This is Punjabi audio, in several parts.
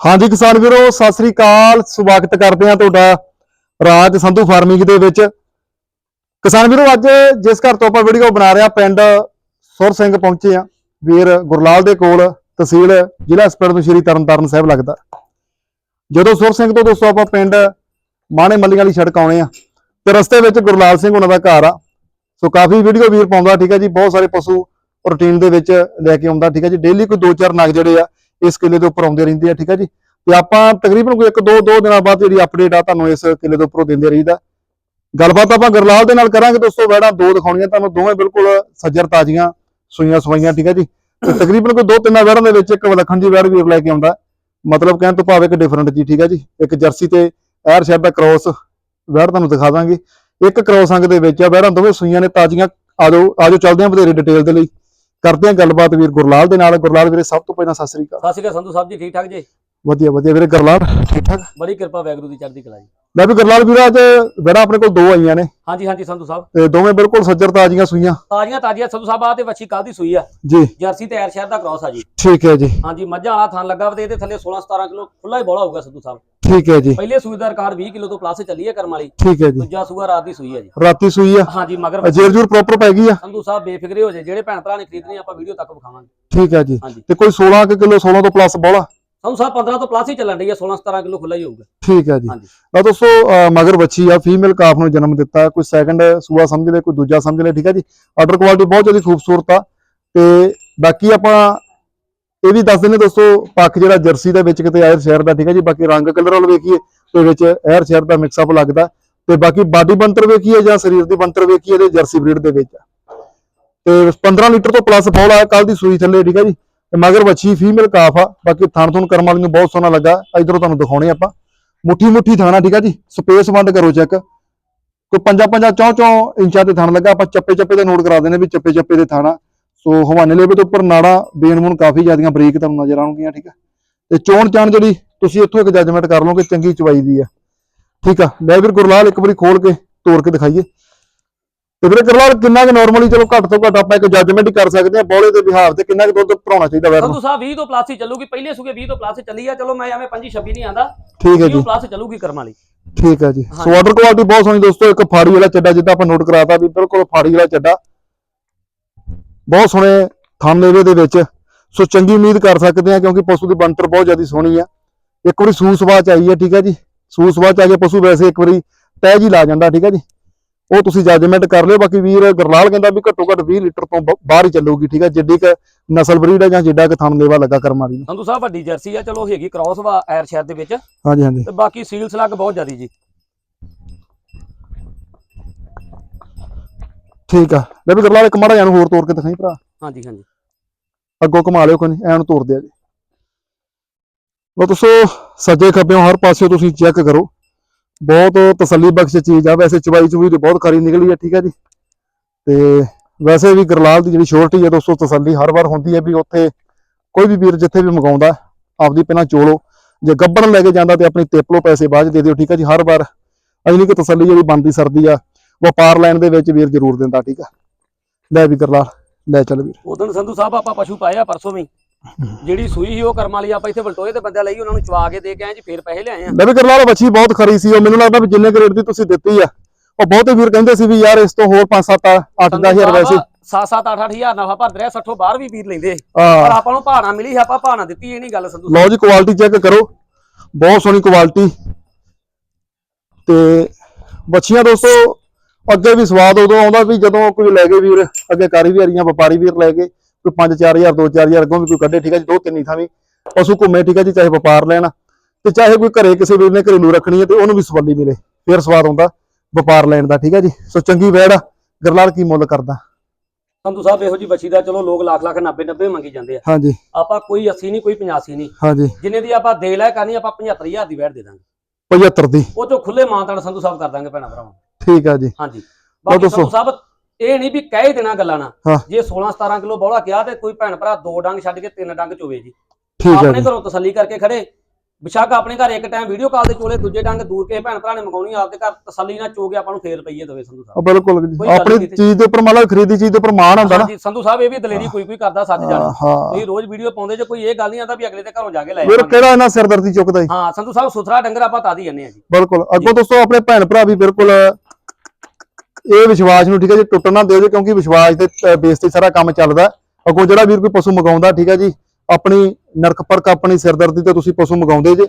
ਹਾਂਜੀ ਕਿਸਾਨ ਵੀਰੋ, ਸਤਿ ਸ੍ਰੀ ਅਕਾਲ। ਸਵਾਗਤ ਕਰਦੇ ਹਾਂ ਤੁਹਾਡਾ ਰਾਜ ਸੰਧੂ ਫਾਰਮਿੰਗ ਦੇ ਵਿੱਚ। ਕਿਸਾਨ ਵੀਰੋ, ਅੱਜ ਜਿਸ ਘਰ ਤੋਂ ਆਪਾਂ ਵੀਡੀਓ ਬਣਾ ਰਹੇ ਹਾਂ, ਪਿੰਡ ਸੁਰ ਸਿੰਘ ਪਹੁੰਚੇ ਆ ਵੀਰ ਗੁਰਲਾਲ ਦੇ ਕੋਲ ਤਹਿਸੀਲ ਜ਼ਿਲ੍ਹਾ ਸਪਿੰਡ ਤੋਂ ਸ਼੍ਰੀ ਤਰਨਤਾਰਨ ਸਾਹਿਬ ਲੱਗਦਾ। ਜਦੋਂ ਸੁਰ ਸਿੰਘ ਤੋਂ ਦੋਸਤੋ ਆਪਾਂ ਪਿੰਡ ਮਾਣੇ ਮੱਲੀਆਂ ਵਾਲੀ ਸੜਕ ਆਉਣੇ ਆ ਤੇ ਰਸਤੇ ਵਿੱਚ ਗੁਰਲਾਲ ਸਿੰਘ ਉਹਨਾਂ ਦਾ ਘਰ ਆ। ਸੋ ਕਾਫੀ ਵੀਡੀਓ ਵੀਰ ਪਾਉਂਦਾ, ਠੀਕ ਹੈ ਜੀ, ਬਹੁਤ ਸਾਰੇ ਪਸ਼ੂ ਰੂਟੀਨ ਦੇ ਵਿੱਚ ਲੈ ਕੇ ਆਉਂਦਾ, ਠੀਕ ਹੈ ਜੀ। ਡੇਲੀ ਕੋਈ ਦੋ ਚਾਰ ਨਗ ਜਿਹੜੇ ਆ ਇਸ ਕਿਲੇ ਦੇ ਉੱਪਰ ਆਉਂਦੇ ਰਹਿੰਦੇ ਆ, ਠੀਕ ਹੈ ਜੀ? ਤੇ ਆਪਾਂ ਤਕਰੀਬਨ ਕੋਈ ਇੱਕ, ਦੋ ਦੋ ਦਿਨਾਂ ਬਾਅਦ ਜਿਹੜੀ ਅਪਡੇਟ ਆ ਤੁਹਾਨੂੰ ਇਸ ਕਿਲੇ ਦੇ ਉੱਪਰੋਂ ਦਿੰਦੇ ਰਹੀਦਾ। ਗੱਲਬਾਤ ਆਪਾਂ ਗੁਰਲਾਲ ਦੇ ਨਾਲ ਕਰਾਂਗੇ ਦੋਸਤੋ ਵੈੜਾਂ ਦੋ ਦਿਖਾਉਣੀਆਂ ਤੁਹਾਨੂੰ, ਦੋਵੇਂ ਬਿਲਕੁਲ ਸੱਜਰ ਤਾਜ਼ੀਆਂ, ਸੂਈਆਂ ਸਵਾਈਆਂ, ਠੀਕ ਹੈ ਜੀ? ਤੇ ਤਕਰੀਬਨ ਕੋਈ ਦੋ ਤਿੰਨਾਂ ਵੈੜਾਂ ਦੇ ਵਿੱਚ ਇੱਕ ਵਿਲੱਖਣ ਜੀ ਵੈੜ ਵੀ ਲੈ ਕੇ ਆਉਂਦਾ। ਮਤਲਬ ਕਹਿਣ ਤੋਂ ਭਾਵ ਇੱਕ ਡਿਫਰੈਂਟ ਜੀ, ਠੀਕ ਹੈ ਜੀ? ਇੱਕ ਜਰਸੀ ਤੇ ਐਰ ਸ਼ੈਡ ਦਾ ਕ੍ਰੋਸ ਵੈੜ ਤੁਹਾਨੂੰ ਦਿਖਾ ਦਾਂਗੇ। ਇੱਕ ਕ੍ਰੋਸ ਅੰਗ ਦੇ ਵਿੱਚ ਆ ਵੈੜਾਂ ਦੋਵੇਂ ਸੂਈਆਂ ਨੇ, ਤਾਜ਼ੀਆਂ। ਆਜੋ ਆਜੋ ਚੱਲਦੇ ਹਾਂ ਵਧੇਰੇ ਡਿਟੇਲ ਦੇ ਲਈ। ਕਰਦੇ ਹਾਂ ਗੱਲਬਾਤ ਵੀਰ ਗੁਰਲਾਲ ਦੇ ਨਾਲ। ਗੁਰਲਾਲ ਵੀਰੇ ਸਭ ਤੋਂ ਪਹਿਲਾਂ ਸਤਿ ਸ੍ਰੀ ਅਕਾਲ। ਸਤਿ ਸ਼੍ਰੀ ਅਕਾਲ ਸੰਧੂ ਸਾਹਿਬ ਜੀ ਠੀਕ ਠਾਕ ਜੀ? ਵਧੀਆ ਵਧੀਆ ਵੀਰੇ ਗੁਰਲਾਲ ਠੀਕ ਠਾਕ? ਬੜੀ ਕਿਰਪਾ ਵੈਗਰੂ ਦੀ ਚੜ੍ਹਦੀ ਕਲਾ ਜੀ। ਲੈ ਵੀ ਗੁਰਲਾਲ ਵੀਰਾ ਅੱਜ ਵੈੜਾਂ ਆਪਣੇ ਕੋਲ ਦੋ ਆਈਆਂ ਨੇ। ਹਾਂਜੀ ਹਾਂਜੀ ਸੰਧੂ ਸਾਹਿਬ। ਤੇ ਦੋਵੇਂ ਬਿਲਕੁਲ ਸੱਜਰ ਤਾਜ਼ੀਆਂ ਸੂਈਆਂ। ਤਾਜ਼ੀਆਂ ਤਾਜ਼ੀਆਂ। ਸੰਧੂ ਸਾਹਿਬ ਆ ਤੇ ਵੱਛੀ ਕੱਲ ਦੀ ਸੂਈ ਆ। ਜੀ। ਜਰਸੀ ਤੇ ਐਰ ਸ਼ਹਿਰ ਦਾ ਕ੍ਰਾਸ ਆ ਜੀ। ਠੀਕ ਹੈ ਜੀ। ਹਾਂਜੀ ਮੱਝਾਂ ਵਾਲਾ ਥਣ ਲੱਗਾ ਤੇ ਇਹਦੇ ਥੱਲੇ 16 17 ਕਿਲੋ ਖੁੱਲਾ ਹੀ ਬੋਲਾ ਹੋਊਗਾ ਸੰਧੂ ਸਾਹਿਬ। ਠੀਕ ਹੈ ਜੀ। ਪਹਿਲੇ ਸੂਈ ਦਾ ਰਿਕਾਰਡ 20 ਕਿਲੋ ਤੋਂ ਪਲੱਸ ਚੱਲੀ ਹੈ ਕਰਮ ਵਾਲੀ। ਠੀਕ ਹੈ ਜੀ। ਦੂਜਾ ਸੂਆ ਰਾਤ ਦੀ ਸੂਈ ਹੈ ਜੀ। ਰਾਤੀ ਸੂਈ ਆ। ਹਾਂਜੀ ਮਗਰ ਜੇਰ ਜੂਰ ਪ੍ਰੋਪਰ ਪੈ ਗਈ ਆ। ਸੰਧੂ ਸਾਹਿਬ ਬੇਫਿਕਰੇ ਹੋ ਜੇ ਜਿਹੜੇ ਭੈਣ ਭਰਾ ਨੇ ਖਰੀਦਣੀ ਆਪਾਂ ਵੀਡੀਓ ਤੱਕ ਵਿਖਾਵਾਂਗੇ। ਠੀਕ ਹੈ ਜੀ। ਤੇ ਕੋਈ 16 ਕੁ ਕਿਲੋ 16 ਤੋਂ ਪਲੱਸ ਬੋਲਾ ਸਾਹਿਬ 15 ਤੋਂ ਪਲੱਸ ਹੀ ਚੱਲਣ ਰਹੀ ਹੈ 16 17 ਕਿਲੋ ਖੁੱਲਾ ਹੀ ਹੋਊਗਾ। ਠੀਕ ਹੈ ਜੀ। ਤਾਂ ਦੋਸਤੋ ਮਗਰ ਬੱਚੀ ਆ ਫੀਮੇਲ ਕਾਫ ਨੂੰ ਜਨਮ ਦਿੱਤਾ ਕੋਈ ਸੈਕੰਡ ਸੂਆ ਸਮਝ ਲੈ ਕੋਈ ਦੂਜਾ ਸਮਝ ਲੈ ਠੀਕ ਹੈ ਜੀ? ਆਰਡਰ ਕੁਆਲਿਟੀ ਬਹੁਤ ਜ਼ਿਆਦਾ ਖੂਬਸੂਰਤ ਆ। ਤੇ ਬਾਕੀ ਆਪਾਂ ਇਹ ਵੀ ਦੱਸ ਦਿੰਦੇ ਦੋਸਤੋ ਪੱਖ ਜਿਹੜਾ ਜਰਸੀ ਦੇ ਵਿੱਚ ਕਿਤੇ ਆਇਰ ਸ਼ਹਿਰ ਦਾ ਠੀਕ ਹੈ ਜੀ? ਬਾਕੀ ਰੰਗ ਕਲਰ ਵਾਲ ਵੇਖੀਏ ਤੇ ਵਿੱਚ ਐਰ ਸ਼ਹਿਰ ਦਾ ਮਿਕਸ ਅਪ ਲੱਗਦਾ। ਤੇ ਬਾਕੀ ਬਾਡੀ ਬੰਤਰ ਵੇਖੀਏ ਜਾਂ ਸਰੀਰ ਦੀ ਬੰਤਰ ਵੇਖੀਏ ਤੇ ਜਰਸੀ ਬਰੀਡ ਦੇ ਵਿੱਚ। ਤੇ 15 ਲੀਟਰ ਤੋਂ ਪਲੱਸ ਬੋਲ ਆ ਕੱਲ ਦੀ ਸੂਈ ਥੱਲੇ ਠੀਕ ਹੈ ਜੀ? ਤੇ ਮਗਰ ਵੱਛੀ ਫੀਮੇਲ ਕਾਫ ਆ, ਬਾਕੀ ਥਣ ਥਣ ਕਰਮ ਵਾਲੀ ਨੂੰ ਬਹੁਤ ਸੋਹਣਾ ਲੱਗਾ। ਇਧਰੋਂ ਤੁਹਾਨੂੰ ਦਿਖਾਉਣੇ ਆਪਾਂ। ਮੁੱਠੀ ਮੁੱਠੀ ਥਾਣਾ, ਠੀਕ ਆ ਜੀ? ਸਪੇਸ ਵੰਡ ਕਰੋ ਚੈੱਕ ਕੋਈ ਪੰਜਾ ਪੰਜਾ ਚੌ ਚੌ ਇੰਚਾਂ ਤੇ ਥਣ ਲੱਗਾ, ਆਪਾਂ ਚੱਪੇ ਚੱਪੇ ਤੇ ਨੋਟ ਕਰਾ ਦਿੰਦੇ ਵੀ ਚੱਪੇ ਚੱਪੇ ਦੇ ਥਾਣਾ। ਸੋ ਹਵਾਨੇ ਲੇਵੇ ਤੋਂ ਉੱਪਰ ਨਾੜਾ, ਬੇਨ ਬੂਨ ਕਾਫੀ ਜ਼ਿਆਦੀਆਂ ਬਰੀਕ ਤੁਹਾਨੂੰ ਨਜ਼ਰ ਆਉਣਗੀਆਂ, ਠੀਕ ਆ? ਤੇ ਚੋਣ ਚਾਣ ਜਿਹੜੀ ਤੁਸੀਂ ਇੱਥੋਂ ਇੱਕ ਜੱਜਮੈਂਟ ਕਰ ਲਓਗੇ, ਚੰਗੀ ਚਵਾਈ ਦੀ ਆ। ਠੀਕ ਆ? ਲੈ ਵੀਰ ਗੁਰਲਾਲ, ਇੱਕ ਵਾਰੀ ਖੋਲ ਕੇ ਤੋੜ ਕੇ ਦਿਖਾਈਏ। ਤੇ ਵੀਰੇ ਗੁਰਲਾਲ ਕਿੰਨਾ ਕੁ ਨਾਰਮਲੀ ਚਲੋ ਘੱਟ ਤੋਂ ਘੱਟ ਆਪਾਂ ਇੱਕ ਜੱਜਮੈਂਟ ਕਰ ਸਕਦੇ ਆ ਬੋਲੇ ਦੇ ਵਿਹਾਰ ਤੇ ਕਿੰਨਾ ਕੁ ਦੁੱਧ ਭਰਾਉਣਾ ਚਾਹੀਦਾ ਵੈਰ ਨੂੰ ਸੰਧੂ ਸਾਹਿਬ 20 ਤੋਂ ਪਲੱਸ ਹੀ ਚੱਲੂਗੀ ਪਹਿਲੇ ਸੂਗੇ 20 ਤੋਂ ਪਲੱਸ ਚੱਲੀ ਆ ਚਲੋ ਮੈਂ ਐਵੇਂ 25 26 ਨਹੀਂ ਆਂਦਾ। ਠੀਕ ਹੈ 20 ਜੀ। ਪਲੱਸ ਚੱਲੂਗੀ ਕਰਮ ਵਾਲੀ ਠੀਕ ਹੈ ਜੀ। ਸੋ। ਆਰਡਰ ਕੁਆਲਿਟੀ ਬਹੁਤ ਸੋਹਣੀ ਦੋਸਤੋ ਇੱਕ ਫਾੜੀ ਵਾਲਾ ਚੱਡਾ ਜਿੱਦਾਂ ਆਪਾਂ ਨੋਟ ਕਰਾਤਾ ਵੀ ਬਿਲਕੁਲ ਫਾੜੀ ਵਾਲਾ ਚੱਡਾ। ਬਹੁਤ ਸੋਹਣੇ ਲੇਵੇ ਦੇ ਵਿੱਚ। ਸੋ ਚੰਗੀ ਉਮੀਦ ਕਰ ਸਕਦੇ ਆ ਕਿਉਂਕਿ ਪਸ਼ੂ ਦੀ ਬੰਤਰ ਬਹੁਤ ਜ਼ਿਆਦਾ ਸੋਹਣੀ ਆ। ਇੱਕ ਵਾਰੀ ਸੂ ਸਵਾ ਚ ਆਈ ਹੈ ਠੀਕ ਹੈ ਜੀ। ਸੂ ਸਵਾ ਚ ਆ ਕੇ ਪਸ਼ੂ ਵੈਸੇ ਇੱਕ ਵਾਰੀ ਜੀ ਲਾ ਜਾਂਦਾ ਠੀਕ ਹੈ ਜੀ। ਉਹ ਤੁਸੀਂ ਜੱਜਮੈਂਟ ਕਰ ਲਿਓ। ਬਾਕੀ ਵੀਰ ਗਰਲਾਲ ਕਹਿੰਦਾ ਵੀ ਘੱਟੋ ਘੱਟ 20 ਲੀਟਰ ਤੋਂ ਬ- ਬਾਹਰ ਹੀ ਚੱਲੂਗੀ ਠੀਕ ਹੈ ਜਿੱਡੀ ਕ ਨਸਲ ਬਰੀਡ ਹੈ ਜਾਂ ਜਿੱਡਾ ਕ ਥੰਮ ਲੇਵਾ ਲੱਗਾ ਕਰਮਾਂ ਦੀ। ਸੰਧੂ ਸਾਹਿਬ ਵੱਡੀ ਜਰਸੀ ਆ ਚਲੋ ਹੈਗੀ ਕ੍ਰਾਸ ਵਾ ਐਰ ਸ਼ਹਿਰ ਦੇ ਵਿੱਚ। ਹਾਂਜੀ ਹਾਂਜੀ। ਤੇ ਬਾਕੀ ਸੀਲ ਸਲੱਗ ਬਹੁਤ ਜ਼ਿਆਦੀ ਜੀ। ਠੀਕ ਆ। ਲੈ ਵੀ ਗਰਲਾਲ ਇੱਕ ਮਾੜਾ ਜਾਨੂੰ ਹੋਰ ਤੋੜ ਕੇ ਦਿਖਾਈ ਭਰਾ। ਹਾਂਜੀ ਹਾਂਜੀ। ਅੱਗੋਂ ਘੁਮਾ ਲਿਓ ਕੋਈ ਨਹੀਂ ਐਨ ਤੋਰਦੇ ਆ ਜੀ। ਲੋ ਤੁਸੀਂ ਸੱਜੇ ਖੱਬਿਓਂ ਹਰ ਪਾਸਿਓਂ ਤੁਸੀਂ ਚੈੱਕ ਕਰੋ। ਬਹੁਤ ਤਸੱਲੀ ਬਖਸ਼ ਚੀਜ਼ ਆ। ਵੈਸੇ ਚਵਾਈ ਚੁਈ ਤੇ ਬਹੁਤ ਖਰੀ ਨਿਕਲੀ ਆ, ਠੀਕ ਹੈ ਜੀ। ਤੇ ਵੈਸੇ ਵੀ ਗਰਲਾਲ ਦੀ ਜਿਹੜੀ ਸ਼ੋਰਟੀ ਹੈ ਦੋਸਤੋ, ਤਸੱਲੀ ਹਰ ਵਾਰ ਹੁੰਦੀ ਹੈ ਵੀ ਉੱਥੇ ਕੋਈ ਵੀ ਵੀਰ ਜਿੱਥੇ ਵੀ ਮੰਗਾਉਂਦਾ, ਆਪਦੀ ਪਹਿਲਾਂ ਚੋਲੋ। ਜੇ ਗੱਬਣ ਲੈ ਕੇ ਜਾਂਦਾ ਤੇ ਆਪਣੀ ਤੇਪਲੋ ਪੈਸੇ ਬਾਅਦ ਦੇ ਦਿਓ, ਠੀਕ ਆ ਜੀ। ਹਰ ਵਾਰ ਅਜਨੀ ਕਿ ਤਸੱਲੀ ਜਿਹੜੀ ਬਣਦੀ ਸਰਦੀ ਆ, ਵਪਾਰ ਲੈਣ ਦੇ ਵਿੱਚ ਵੀਰ ਜ਼ਰੂਰ ਦਿੰਦਾ, ਠੀਕ ਆ। ਲੈ ਵੀ ਗਰਲਾਲ, ਲੈ ਚੱਲ ਵੀਰ। ਉਦੋਂ ਸੰਧੂ ਸਾਹਿਬ ਆਪਾਂ ਪਸ਼ੂ ਪਾਇਆ ਪਰਸੋਂ ਵੀ। ਜਿਹੜੀ ਸੂਈ ਸੀ ਉਹ ਕਰਮ ਵਾਲੀ ਆਪਾਂ ਇੱਥੇ ਬਲਟੋਏ ਤੇ ਬੰਦਿਆਂ ਲਈ ਉਹਨਾਂ ਨੂੰ ਚਵਾ ਕੇ ਦੇ ਕੇ ਆਏ ਜੀ ਫੇਰ ਪੈਸੇ ਲਿਆਏ ਆ। ਲੈ ਵੀ ਗਰਲਾਲ ਵੱਛੀ ਬਹੁਤ ਖਰੀ ਸੀ ਉਹ ਮੈਨੂੰ ਲੱਗਦਾ ਵੀ ਜਿੰਨੇ ਰੇਟ ਦੀ ਤੁਸੀਂ ਦਿੱਤੀ ਆ। ਉਹ ਬਹੁਤੇ ਵੀਰ ਕਹਿੰਦੇ ਸੀ ਵੀ ਯਾਰ ਇਸ ਤੋਂ ਹੋਰ 5 7 8 10000 ਵੈਸੇ 7-7 8-8000 ਨਫਾ ਭਰਦੇ ਰਿਹਾ 60 ਬਾਹਰ ਵੀ ਵੀਰ ਲੈਂਦੇ। ਪਰ ਆਪਾਂ ਨੂੰ ਭਾਣਾ ਮਿਲੀ ਆਪਾਂ ਭਾਣਾ ਦਿੱਤੀ ਇਹ ਨਹੀਂ ਗੱਲ ਸੰਧੂ ਲਓ ਜੀ ਕੁਆਲਿਟੀ ਚੈੱਕ ਕਰੋ। ਬਹੁਤ ਸੋਹਣੀ ਕੁਆਲਿਟੀ ਤੇ ਬੱਚੀਆਂ ਦੋਸਤੋ ਅੱਗੇ ਵੀ ਸਵਾਦ ਉਦੋਂ ਆਉਂਦਾ ਵੀ ਜਦੋਂ ਕੋਈ ਲੈ ਗਏ ਵੀਰ ਅੱਗੇ ਕਾਰੀ ਵੀਰੀਆਂ ਵਪਾਰੀ ਵੀਰ ਲੈ ਗਏ। ਕੋਈ 5-4000 2-4000 ਅੱਗੋਂ ਵੀ ਕੋਈ ਕੱਢੇ ਠੀਕ ਹੈ ਜੀ ਦੋ ਤਿੰਨ ਹੀ ਥਾਂ ਵੀ ਪਸ਼ੂ ਘੁੰਮੇ ਠੀਕ ਹੈ ਜੀ ਚਾਹੇ ਵਪਾਰ ਲੈਣ। ਤੇ ਚਾਹੇ ਕੋਈ ਘਰੇ ਕਿਸੇ ਵੀਰ ਨੇ ਘਰੇਲੂ ਰੱਖਣੀ ਹੈ ਤੇ ਉਹਨੂੰ ਵੀ ਸਵਾਲੀ ਮਿਲੇ। ਫਿਰ ਸਵਾਦ ਆਉਂਦਾ ਵਪਾਰ ਲੈਣ ਦਾ ਠੀਕ ਹੈ ਜੀ। ਸੋ ਚੰਗੀ ਵੈੜ ਗਰਲਾਲ ਕੀ ਮੁੱਲ ਕਰਦਾ? ਸੰਧੂ ਸਾਹਿਬ ਇਹੋ ਜੀ ਬੱਚੀ ਦਾ ਚਲੋ ਲੋਕ ਲੱਖ ਲੱਖ 90 90 ਮੰਗੀ ਜਾਂਦੇ ਆ। ਹਾਂਜੀ। ਆਪਾਂ ਕੋਈ 80 ਨਹੀਂ ਕੋਈ 85 ਨਹੀਂ। ਹਾਂਜੀ। ਜਿੰਨੇ ਦੀ ਆਪਾਂ ਦੇ ਲੈ ਕਰਨੀ ਆਪਾਂ 75000 ਦੀ ਵੈਟ ਦੇ ਦਾਂਗੇ। 75 ਦੀ। ਉਹ ਚੋਂ ਖੁੱਲੇ ਮਾਨਤਾਨ ਸੰਧੂ ਸਾਹਿਬ ਕਰ ਦਾਂਗੇ ਭੈਣਾ ਭਰਾਵਾਂ। ਠੀਕ ਆ ਜੀ। ਹਾਂਜੀ। ਬਾਕੀ। ਸੰਧੂ ਸਾਹਿਬ ਇਹ ਨਹੀਂ ਵੀ ਕਹਿ ਹੀ ਦੇਣਾ ਗੱਲਾਂ ਨਾ ਹਾਂ। ਜੇ 16 17 ਕਿਲੋ ਬੌਲਾ ਕਿਹਾ ਤੇ ਕੋਈ ਭੈਣ ਭਰਾ ਦੋ ਡੰਗ ਛੱਡ ਕੇ ਤਿੰਨ ਡੰਗ ਚੋਵੇ ਜੀ। ਠੀਕ ਆ ਆਪਣੇ ਜੀ। ਘਰੋਂ ਤਸੱਲੀ ਕਰਕੇ ਖੜੇ। ਬਿਸ਼ੱਕ ਆਪਣੇ ਘਰ ਇੱਕ ਟਾਈਮ ਵੀਡੀਓ ਕਾਲ ਤੇ ਚੋਲੇ ਦੂਜੇ ਡੰਗ ਦੂਰ ਕੇ ਭੈਣ ਭਰਾ ਨੇ ਮੰਗਾਉਣੀ ਆਪਦੇ ਘਰ ਤਸੱਲੀ ਨਾਲ ਚੋ ਕੇ ਆਪਾਂ ਨੂੰ ਫੇਰ ਰੁਪਈਏ ਦੇਵੇ ਸੰਧੂ ਸਾਹਿਬ। ਬਿਲਕੁਲ ਜੀ। ਕੋਈ ਗੱਲ ਆਪਣੀ ਨਹੀਂ। ਚੀਜ਼ ਦੇ ਉੱਪਰ ਮੰਨ ਲਓ ਖਰੀਦੀ ਚੀਜ਼ ਦੇ ਉੱਪਰ ਮਾਣ ਹੁੰਦਾ ਨਾ। ਹਾਂਜੀ ਸੰਧੂ ਸਾਹਿਬ ਇਹ ਵੀ ਦਲੇਰੀ ਕੋਈ ਕੋਈ ਕਰਦਾ ਸੱਚ ਜਾਣੇ। ਹਾਂ, ਹਾਂ। ਤੁਸੀਂ ਰੋਜ਼ ਵੀਡੀਓ ਪਾਉਂਦੇ ਜੇ ਕੋਈ ਇਹ ਗੱਲ ਨਹੀਂ ਆਂਦਾ ਵੀ ਅਗਲੇ ਦੇ ਘਰੋਂ ਜਾ ਕੇ ਲੈ ਆਵਾਂਗੇ। ਕਿਹੜਾ ਇਹਨਾਂ ਸਿਰਦਰਦੀ ਚੁੱਕਦਾ ਜੀ? ਹਾਂ ਸੰਧੂ ਸਾਹਿਬ ਸੁਥਰਾ ਡੰਗਰ ਆਪਾਂ ਤਾਂ ਦੀ ਜੰਨੇ ਆ ਜੀ। ਬਿਲਕੁਲ। ਅੱਗੋਂ ਦੋਸਤੋ ਆਪਣੇ ਭੈਣ ਭਰਾ ਵੀ ਬਿਲਕੁਲ ਇਹ ਵਿਸ਼ਵਾਸ ਨੂੰ ਠੀਕ ਹੈ ਜੀ ਟੁੱਟਣ ਨਾ ਦਿਓ ਜੀ, ਕਿਉਂਕਿ ਵਿਸ਼ਵਾਸ ਦੇ ਬੇਸ ਤੇ ਸਾਰਾ ਕੰਮ ਚੱਲਦਾ ਹੈ। ਅੱਗੋਂ ਜਿਹੜਾ ਵੀਰ ਕੋਈ ਪਸ਼ੂ ਮੰਗਾਉਂਦਾ, ਠੀਕ ਹੈ ਜੀ, ਆਪਣੀ ਨਰਕ ਪਰਕ, ਆਪਣੀ ਸਿਰਦਰਦੀ ਤੇ ਤੁਸੀਂ ਪਸ਼ੂ ਮੰਗਾਉਂਦੇ ਜੇ,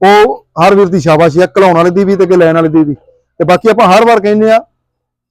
ਉਹ ਹਰ ਵੀਰ ਦੀ ਸ਼ਾਬਾਸ਼ੀ ਹੈ, ਘਲਾਉਣ ਵਾਲੇ ਦੀ ਵੀ ਤੇ ਅੱਗੇ ਲੈਣ ਵਾਲੇ ਦੀ ਵੀ ਤੇ ਬਾਕੀ ਆਪਾਂ ਹਰ ਵਾਰ ਕਹਿੰਦੇ ਆ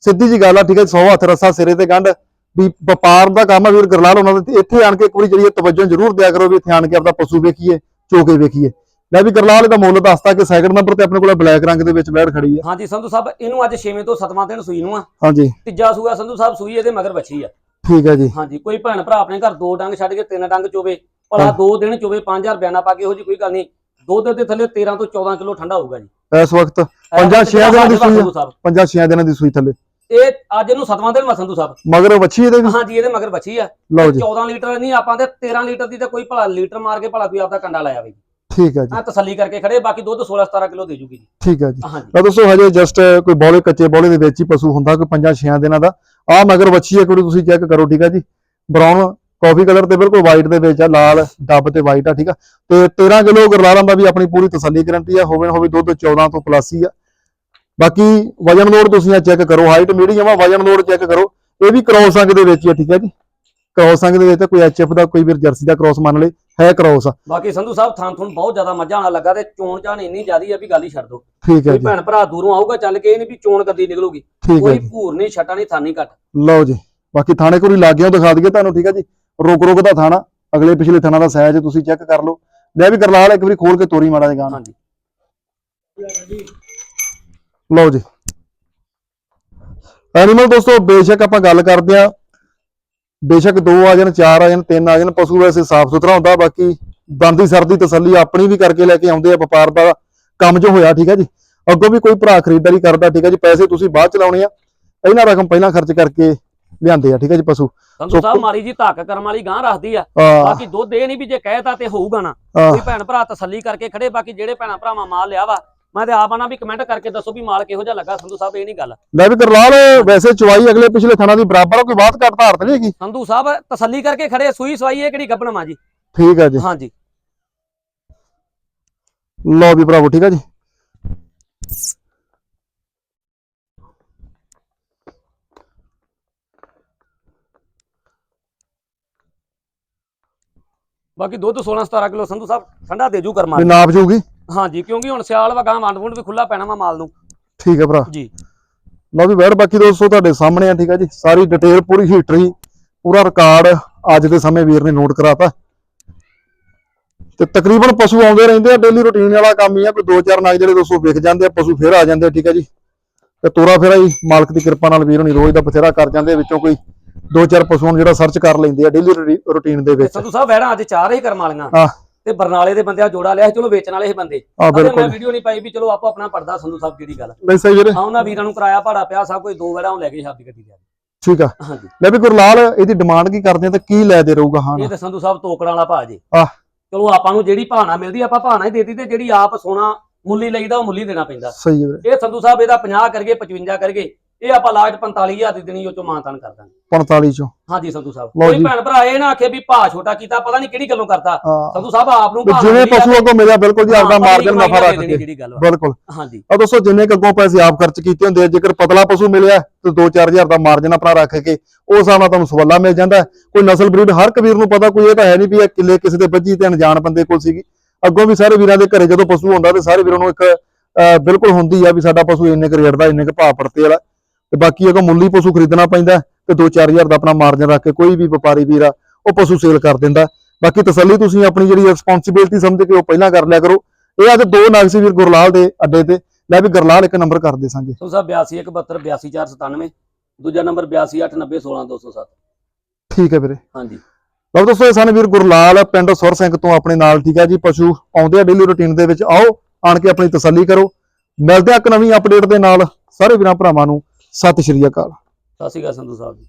ਸਿੱਧੀ ਜੀ ਗੱਲ ਆ, ਠੀਕ ਹੈ 100 ਹੱਥ ਰੱਸਾ ਸਿਰੇ ਤੇ ਗੰਢ, ਵੀ ਵਪਾਰ ਦਾ ਕੰਮ ਆ ਵੀਰ, ਗਰਲਾਲ ਉਹਨਾਂ ਦੇ ਇੱਥੇ ਆਣ ਕੇ ਇੱਕ ਵਾਰੀ ਜਿਹੜੀ ਤਵੱਜੋ ਜ਼ਰੂਰ ਦਿਆ ਕਰੋ ਵੀ ਇੱਥੇ ਆਣ ਕੇ ਆਪਦਾ ਪਸ਼ੂ ਵੇਖੀਏ ਚੋਕੇ ਵੇਖੀਏ ਲੈ ਵੀ ਗਰਲਾਲ ਦਾ ਮੁੱਲ ਦੱਸਤਾ ਕਿ ਸੈਕਿੰਡ ਨੰਬਰ ਤੇ ਆਪਣੇ ਕੋਲ ਬਲੈਕ ਰੰਗ ਦੇ ਵਿੱਚ ਬੈਠ ਖੜੀ ਹੈ ਹਾਂਜੀ ਸੰਧੂ ਸਾਹਿਬ ਇਹਨੂੰ ਅੱਜ 6ਵੇਂ ਤੋਂ 7ਵਾਂ ਦਿਨ ਸੂਈ ਨੂੰ ਆ। ਹਾਂਜੀ। ਤੀਜਾ ਸੂਆ ਸੰਧੂ ਸਾਹਿਬ ਸੂਈ ਇਹਦੇ ਮਗਰ ਬੱਚੀ ਆ। ਠੀਕ ਹੈ ਜੀ। ਹਾਂਜੀ ਕੋਈ ਭੈਣ ਭਰਾ ਆਪਣੇ ਘਰ ਦੋ ਡੰਗ ਛੱਡ ਕੇ ਤਿੰਨ ਡੰਗ ਚੋਵੇ ਭਲਾ। ਦੋ ਦਿਨ ਚੋਵੇ 5000 ਬਿਆਨਾ ਪਾ ਕੇ ਇਹੋ ਜੀ ਕੋਈ ਗੱਲ ਨਹੀਂ। ਦੁੱਧ ਦੇ ਥੱਲੇ 13 ਤੋਂ 14 ਕਿਲੋ ਠੰਡਾ ਹੋਊਗਾ ਜੀ। ਇਸ ਵਕਤ ਪੰਜਾਂ ਛੇਆਂ ਦਿਨਾਂ ਦੀ ਸੂਈ ਆ। ਸੰਧੂ ਸਾਹਿਬ। ਪੰਜਾਂ ਛੇਆਂ ਦਿਨਾਂ ਦੀ ਸੂਈ ਥੱਲੇ। ਇਹ ਅੱਜ ਇਹਨੂੰ 7ਵਾਂ ਦਿਨ ਵਾ ਸੰਧੂ ਸਾਹਿਬ। ਮਗਰ ਵੱਛੀ ਇਹਦੇ ਵੀ? ਹਾਂਜੀ ਇਹਦੇ ਮਗਰ ਬੱਚੀ ਆ। ਲਓ ਜੀ। 14 ਲੀਟਰ ਨਹੀਂ ਆਪਾਂ ਤੇ 13 ਲੀਟਰ ਦੀ ਤੇ ਕੋਈ ਭਲਾ ਲੀਟਰ ਮਾਰ ਕੇ ਭਲਾ ਕੋਈ ਆਪਦਾ ਕੰਡਾ ਲਾਇਆ ਬਈ ਠੀਕ ਹੈ ਜੀ। ਹਾਂ ਤਸੱਲੀ ਕਰਕੇ ਖੜੇ ਬਾਕੀ ਦੁੱਧ 16 17 ਕਿਲੋ ਦੇ ਜੂਗੀ ਜੀ। ਠੀਕ ਹੈ ਜੀ। ਹਾਂਜੀ ਦੋਸਤੋ ਹਜੇ ਜਸਟ ਕੋਈ ਬੋਲੇ ਕੱਚੇ ਬੋਲੇ ਦੇ ਵਿੱਚ ਹੀ ਪਸ਼ੂ ਹੁੰਦਾ ਕੋਈ ਪੰਜਾਂ ਛੇਆਂ ਦਿਨਾਂ ਦਾ? ਆ ਮਗਰ ਵੱਛੀ ਇੱਕ ਵਾਰੀ ਤੁਸੀਂ ਚੈੱਕ ਕਰੋ ਠੀਕ ਹੈ ਜੀ। ਬਰਾਊਨ ਕਾਫੀ ਕਲਰ ਤੇ ਬਿਲਕੁਲ ਵਾਈਟ ਦੇ ਵਿੱਚ ਆ ਲਾਲ ਡੱਬ ਤੇ ਵਾਈਟ ਆ ਠੀਕ ਆ। ਤੇ 13 ਕਿਲੋ ਗਰਲਾਲਾਂ ਦਾ ਵੀ ਆਪਣੀ ਪੂਰੀ ਤਸੱਲੀ ਗਰੰਟੀ ਆ ਹੋਵੇ ਨਾ ਹੋਵੇ ਦੁੱਧ 14 ਤੋਂ ਪਲੱਸ ਹੀ ਆ। ਬਾਕੀ ਵਜਨ ਲੋਡ ਤੁਸੀਂ ਆ ਚੈੱਕ ਕਰੋ ਹਾਈਟ ਮੀਡੀਅਮ ਆ ਵਜਨ ਲੋਡ ਚੈੱਕ ਕਰੋ। ਇਹ ਵੀ ਕ੍ਰੋਸ ਅੰਗ ਦੇ ਵਿੱਚ ਹੀ ਆ ਠੀਕ ਹੈ ਜੀ। ਕ੍ਰੋਸ ਅੰਗ ਦੇ ਵਿੱਚ ਆ, ਕੋਈ ਐਚਐਫ ਦਾ ਕੋਈ ਵੀ ਜਰਸੀ ਦਾ ਕ੍ਰੋਸ ਮੰਨ ਲਏ। ਹੈ ਕ੍ਰੋਸ। ਬਾਕੀ ਸੰਧੂ ਸਾਹਿਬ ਥਾਂ ਥੁਣ ਬਹੁਤ ਜ਼ਿਆਦਾ ਮੱਝਾਂ ਵਾਲਾ ਲੱਗਾ ਤੇ ਚੋਣ ਚਾਣ ਇੰਨੀ ਜ਼ਿਆਦੀ ਆ ਵੀ ਗੱਲ ਹੀ ਛੱਡ ਦੋ ਠੀਕ ਹੈ ਕੋਈ ਜੀ। ਭੈਣ ਭਰਾ ਦੂਰੋਂ ਆਊਗਾ ਚੱਲ ਕੇ ਇਹ ਨਹੀਂ ਵੀ ਚੋਣ ਕਦੀ ਨਿਕਲੂਗੀ। ਠੀਕ ਹੈ ਕੋਈ ਜੀ। ਭੂਰ ਨਹੀਂ ਛਟਾ ਨਹੀਂ ਥਾਨੀ ਘੱਟ। ਲਓ ਜੀ ਬਾਕੀ ਥਾਣੇ ਕੋਲ ਲੱਗ ਗਿਆ ਦਿਖਾ ਦਈਏ ਤੁਹਾਨੂੰ ਠੀਕ ਹੈ ਜੀ। ਰੁਕ ਰੁਕ ਦਾ ਥਾਣਾ ਅਗਲੇ ਪਿਛਲੇ ਥਾਣਾ ਦਾ ਸਾਈਜ਼ ਤੁਸੀਂ ਚੈੱਕ ਕਰ ਲਓ। ਲੈ ਵੀ ਕਰਲਾਲ ਇੱਕ ਵਾਰੀ ਖੋਲ ਕੇ ਤੋਰੀ ਮਾੜਾ ਜਿਹਾ ਗਾਣਾ। ਹਾਂਜੀ। ਲਓ ਜੀ। ਐਨੀਮਲ ਦੋਸਤੋ ਬੇਸ਼ੱਕ ਆਪਾਂ ਗੱਲ ਕਰਦੇ ਆ ਬੇਸ਼ੱਕ ਦੋ ਆ ਜਾਣ ਚਾਰ ਆ ਜਾਣ ਤਿੰਨ ਆ ਜਾਣ ਪਸ਼ੂ ਵੈਸੇ ਸਾਫ਼ ਸੁਥਰਾ ਹੁੰਦਾ ਬਾਕੀ ਬੰਦੀ ਸਰਦੀ ਤਸੱਲੀ ਆਪਣੀ ਵੀ ਕਰਕੇ ਲੈ ਕੇ ਆਉਂਦੇ ਆ ਵਪਾਰ ਦਾ ਕੰਮ ਜੋ ਹੋਇਆ ਠੀਕ ਹੈ ਜੀ? ਅੱਗੋਂ ਵੀ ਕੋਈ ਭਰਾ ਖਰੀਦਦਾਰੀ ਕਰਦਾ ਠੀਕ ਹੈ ਜੀ ਪੈਸੇ ਤੁਸੀਂ ਬਾਅਦ ਚ ਲਾਉਣੇ ਆ ਇਹਨਾਂ ਰਕਮ ਪਹਿਲਾਂ ਖਰਚ ਕਰਕੇ ਲਿਆਂਦੇ ਆ ਠੀਕ ਹੈ ਜੀ ਪਸ਼ੂ। ਸੰਧੂ ਸਾਹਿਬ ਮਾਰੀ ਜੀ ਧੱਕ ਕਰਮ ਵਾਲੀ ਗਾਂ ਰੱਖਦੀ ਆ ਆ ਬਾਕੀ ਦੁੱਧ ਇਹ ਨਹੀਂ ਵੀ ਜੇ ਕਹਿਤਾ ਤੇ ਹੋਊਗਾ ਨਾ। ਆ ਕੋਈ ਭੈਣ ਭਰਾ ਤਸੱਲੀ ਕਰਕੇ ਖੜੇ ਬਾਕੀ ਜਿਹੜੇ ਭੈਣਾ ਭਰਾਵਾਂ ਮਾਲ ਲਿਆ ਵਾ ਮੈਂ ਤੇ ਆਪ ਆਣਾ ਵੀ ਕਮੈਂਟ ਕਰਕੇ ਦੱਸੋ ਵੀ ਮਾਲ ਕਿਹੋ ਜਿਹਾ ਲੱਗਾ ਸੰਧੂ ਸਾਹਿਬ ਇਹ ਨਹੀਂ ਗੱਲ। ਲੈ ਵੀ ਕਰਲਾਲ ਵੈਸੇ ਚਵਾਈ ਅਗਲੇ ਪਿਛਲੇ ਥਾਣਾ ਦੀ ਬਰਾਬਰ ਆ ਕੋਈ ਬਾਤ ਘੱਟ ਧਾਰਤ ਨਹੀਂ ਹੈਗੀ? ਸੰਧੂ ਸਾਹਿਬ ਤਸੱਲੀ ਕਰਕੇ ਖੜੇ ਸੂਈ ਸਵਾਈ ਇਹ ਕਿਹੜੀ ਗੱਬਣ ਮਾ ਜੀ? ਠੀਕ ਹੈ ਜੀ। ਹਾਂਜੀ। ਲਓ ਵੀ ਭਰਾਵੋ ਠੀਕ ਹੈ ਜੀ। ਬਾਕੀ ਦੁੱਧ 16 17 ਕਿਲੋ ਸੰਧੂ ਸਾਹਿਬ ਠੰਡਾ ਦੇ ਜੂ ਕਰਮਾ। ਵੀ ਨਾਪ ਜੂਗੀ। ਹਾਂਜੀ ਕਿਉਂਕਿ ਹੁਣ ਸਿਆਲ ਵਾ ਗਾਂ ਵੰਡ ਵੁੰਡ ਵੀ ਖੁੱਲਾ ਪੈਣਾ ਵਾ ਮਾਲ ਨੂੰ। ਠੀਕ ਹੈ ਭਰਾ। ਜੀ। ਲਓ ਵੀ ਬੈਠ ਬਾਕੀ ਦੋਸਤੋ ਤੁਹਾਡੇ ਸਾਹਮਣੇ ਆ ਠੀਕ ਹੈ ਜੀ। ਸਾਰੀ ਡਿਟੇਲ ਪੂਰੀ ਹਿਸਟਰੀ ਪੂਰਾ ਰਿਕਾਰਡ ਅੱਜ ਦੇ ਸਮੇਂ ਵੀਰ ਨੇ ਨੋਟ ਕਰਾਤਾ। ਤੇ ਤਕਰੀਬਨ ਪਸ਼ੂ ਆਉਂਦੇ ਰਹਿੰਦੇ ਆ ਡੇਲੀ ਰੁਟੀਨ ਵਾਲਾ ਕੰਮ ਹੀ ਆ ਕੋਈ ਦੋ ਚਾਰ ਨਗ ਜਿਹੜੇ ਦੋਸਤੋ ਵਿਕ ਜਾਂਦੇ ਆ ਪਸ਼ੂ ਫੇਰ ਆ ਜਾਂਦੇ ਆ ਠੀਕ ਹੈ ਜੀ। ਤੇ ਤੋਰਾ ਫੇਰਾ ਹੀ ਮਾਲਕ ਦੀ ਕਿਰਪਾ ਨਾਲ ਵੀਰ ਹੁਣੀ ਰੋਜ਼ ਦਾ ਬਥੇਰਾ ਕਰ ਜਾਂਦੇ ਆ, ਵਿੱਚੋਂ ਕੋਈ ਦੋ ਚਾਰ ਪਸ਼ੂਆਂ ਨੂੰ ਜਿਹੜਾ ਸਰਚ ਕਰ ਲੈਂਦੇ ਆ ਡੇਲੀ ਰੁਟੀਨ ਦੇ ਵਿੱਚ। ਸੰਧੂ ਸਾਹਿਬ ਵੈੜਾਂ ਅੱਜ ਚਾਰ ਹੀ ਕਰਮ ਵਾਲੀਆਂ। ਹਾਂ। ਤੇ ਬਰਨਾਲੇ ਦੇ ਬੰਦਿਆਂ ਜੋੜਾ ਲਿਆ ਸੀ, ਚਲੋ ਵੇਚਣ ਵਾਲੇ ਇਹ ਬੰਦੇ। ਮੈਂ ਵੀਡੀਓ ਨਹੀਂ ਪਾਈ ਵੀ ਚਲੋ ਆਪੋ ਆਪਣਾ ਪਰਦਾ ਸੰਧੂ ਸਾਹਿਬ ਕਿਹੜੀ ਗੱਲ। ਨਹੀਂ ਸਹੀ ਵੀਰੇ। ਆ ਉਹਨਾਂ ਵੀਰਾਂ ਨੂੰ ਕਿਰਾਇਆ ਭਾੜਾ ਪਿਆ ਸਭ ਕੋਈ ਦੋ ਵੜਾ ਲੈ ਕੇ ਸ਼ਾਦੀ ਗੱਡੀ ਦੇ ਠੀਕ ਆ। ਹਾਂਜੀ। ਲੈ ਵੀ ਗੁਰਲਾਲ ਇਹਦੀ ਡਿਮਾਂਡ ਕੀ ਕਰਦੇ ਆ ਤੇ ਕੀ ਲੈ ਦੇ ਰਹੂਗਾ? ਹਾਂ ਇਹ ਤਾਂ ਸੰਧੂ ਸਾਹਿਬ ਤੋਕੜਾਂ ਵਾਲਾ ਭਾਅ ਜੀ। ਆਹ। ਚਲੋ ਆਪਾਂ ਨੂੰ ਜਿਹੜੀ ਭਾਣਾ ਮਿਲਦੀ ਆਪਾਂ ਭਾਣਾ ਹੀ ਦੇਤੀ ਤੇ ਜਿਹੜੀ ਆਪ ਸੋਨਾ ਮੁੱਲੀ ਲਈਦਾ ਉਹ ਮੁੱਲੀ ਦੇਣਾ ਪੈਂਦਾ। ਸਹੀ ਹੈ ਵੀਰੇ। ਇਹ ਸੰਧੂ ਸਾਹਿਬ ਇਹਦਾ 50 ਕਰਗੇ 55 ਕਰਗੇ ਇਹ ਆਪਾਂ ਲਾਸਟ 45000 ਦੀ ਦੇਣੀ ਉਹ ਚੋਂ ਮਾਨਤਾਨ ਕਰ ਦਾਂਗੇ। 45 ਚੋਂ। ਹਾਂਜੀ ਸੰਧੂ ਸਾਹਿਬ। ਲਓ ਕੋਈ ਜੀ। ਭੈਣ ਭਰਾ ਇਹ ਨਾ ਆਖੇ ਵੀ ਭਾਅ ਛੋਟਾ ਕੀਤਾ ਪਤਾ ਨਹੀਂ ਕਿਹੜੀ ਗੱਲੋਂ ਕਰਤਾ। ਹਾਂ। ਸੰਧੂ ਸਾਹਿਬ ਆਪ ਨੂੰ ਵੀ ਭਾਅ ਜਿਵੇਂ ਮਿਲੀ ਆ। ਪਸ਼ੂ ਅੱਗੋਂ ਮਿਲਿਆ ਬਿਲਕੁਲ ਜੀ ਹਾਂ, ਆਪਦਾ ਮਾਰਜਨ ਨਫਾ ਰੱਖ ਕੇ। ਦੇਣੀ ਜਿਹੜੀ ਗੱਲ ਵਾ। ਬਿਲਕੁਲ। ਹਾਂਜੀ। ਆ ਦੋਸਤੋ ਜਿੰਨੇ ਕੁ ਅੱਗੋਂ ਪੈਸੇ ਆਪ ਖਰਚ ਕੀਤੇ ਹੁੰਦੇ ਆ ਜੇਕਰ ਪਤਲਾ ਪਸ਼ੂ ਮਿਲਿਆ ਤੇ 2-4000 ਦਾ ਮਾਰਜਨ ਆਪਣਾ ਰੱਖ ਕੇ ਉਸ ਹਿਸਾਬ ਨਾਲ ਤੁਹਾਨੂੰ ਸਵਾਲਾ ਮਿਲ ਜਾਂਦਾ ਹੈ। ਕੋਈ ਨਸਲ ਬਰੀਡ ਹਰ ਕਬੀਰ ਨੂੰ ਪਤਾ ਕੋਈ ਇਹ ਤਾਂ ਹੈ ਨਹੀਂ ਵੀ ਇਹ ਕਿੱਲੇ ਕਿਸੇ ਦੇ ਬੱਜੀ ਤੇ ਅਣਜਾਣ ਬੰਦੇ ਕੋਲ ਸੀਗੀ। ਅੱਗੋਂ ਵੀ ਸਾਰੇ ਵੀਰਾਂ ਦੇ ਘਰੇ ਜਦੋਂ ਪਸ਼ੂ ਹੁੰਦਾ ਤੇ ਸਾਰੇ ਵੀਰਾਂ ਨੂੰ ਇੱਕ ਅਹ, ਬਿਲਕੁਲ ਹੁੰਦੀ ਆ ਵੀ ਸਾਡਾ ਪਸ਼ੂ ਇੰਨੇ ਕੁ ਰੇਟ ਦਾ ਇੰਨੇ ਕੁ ਭਾਅ ਪੜਤੇ ਵਾਲਾ। ਤੇ ਬਾਕੀ ਅਗਰ ਮੁੱਲੀ ਪਸ਼ੂ ਖਰੀਦਣਾ ਪੈਂਦਾ ਤੇ 2-4000 ਦਾ ਆਪਣਾ ਮਾਰਜਨ ਰੱਖ ਕੇ ਕੋਈ ਵੀ ਵਪਾਰੀ ਵੀਰ ਆ ਉਹ ਪਸ਼ੂ ਸੇਲ ਕਰ ਦਿੰਦਾ ਬਾਕੀ ਤਸੱਲੀ ਤੁਸੀਂ ਆਪਣੀ ਜਿਹੜੀ ਰਿਸਪੌਂਸਿਬਿਲਟੀ ਸਮਝ ਕੇ ਉਹ ਪਹਿਲਾਂ ਕਰ ਲਿਆ ਕਰੋ। ਇਹ ਅੱਜ ਦੋ ਨਗ ਸੀ ਵੀਰ ਗੁਰਲਾਲ ਦੇ ਅੱਡੇ ਤੇ। ਲੈ ਵੀ ਗੁਰਲਾਲ ਇੱਕ ਨੰਬਰ ਕਰ ਦੇ ਸਾਂਗੇ। ਸੰਧੂ ਸਾਹਿਬ 82 827 ਦੂਜਾ ਨੰਬਰ 8289016207 ਠੀਕ ਹੈ ਵੀਰੇ। ਹਾਂਜੀ। ਲਓ ਦੋਸਤੋ ਇਹ ਸਨ ਵੀਰ ਗੁਰਲਾਲ ਪਿੰਡ ਸੁਰ ਸਿੰਘ ਤੋਂ ਆਪਣੇ ਨਾਲ ਠੀਕ ਹੈ ਜੀ? ਪਸ਼ੂ ਆਉਂਦੇ ਆ ਡੇਲੀ ਰੁਟੀਨ ਦੇ ਵਿੱਚ। ਆਓ ਆਣ ਕੇ ਆਪਣੀ ਤਸੱਲੀ ਕਰੋ। ਮਿਲਦੇ ਆ ਇੱਕ ਨਵੀਂ ਅਪਡੇਟ ਦੇ ਨਾਲ। ਸਾਰੇ ਵੀਰਾਂ ਭਰਾਵਾਂ ਨੂੰ ਸਤਿ ਸ਼੍ਰੀ ਅਕਾਲ। ਸਤਿ ਸ਼੍ਰੀ ਅਕਾਲ ਸੰਧੂ ਸਾਹਿਬ ਜੀ।